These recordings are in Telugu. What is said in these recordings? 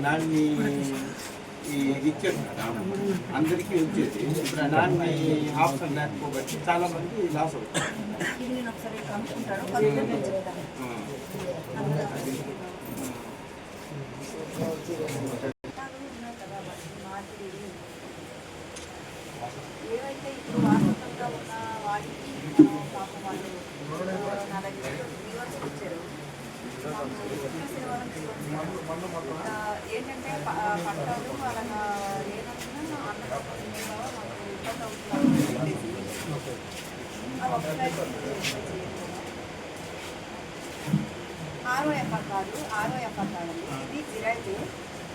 నాన్ని ఇచ్చారు అందరికీ వచ్చేసి ఇప్పుడు నాన్ని ఆప్షన్ లేకపోబట్టి చాలా మంది లాస్ అవుతుంది ఏవైతే ఇప్పుడు వాస్తవంగా ఉన్న మనం పాపం వాళ్ళు నా దగ్గర వ్యూవర్స్ వచ్చారు ఏంటంటే పట్టాలు అలాగా లేనందున అన్నదానం మాకు ఇబ్బంది అవుతుంది ఆరో కార్డు ఆరో కార్డు అండి ఇది జిరైతే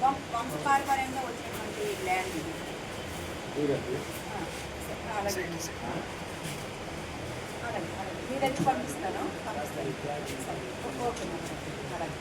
వంశ వంశపారపర్యంగా వచ్చినటువంటి ల్యాండ్ ఇది. అలాగే అలాగే మీరు మీ దగ్గర పంపిస్తాను పంపిస్తాను సరే. ఓకే మేడం అలాగే.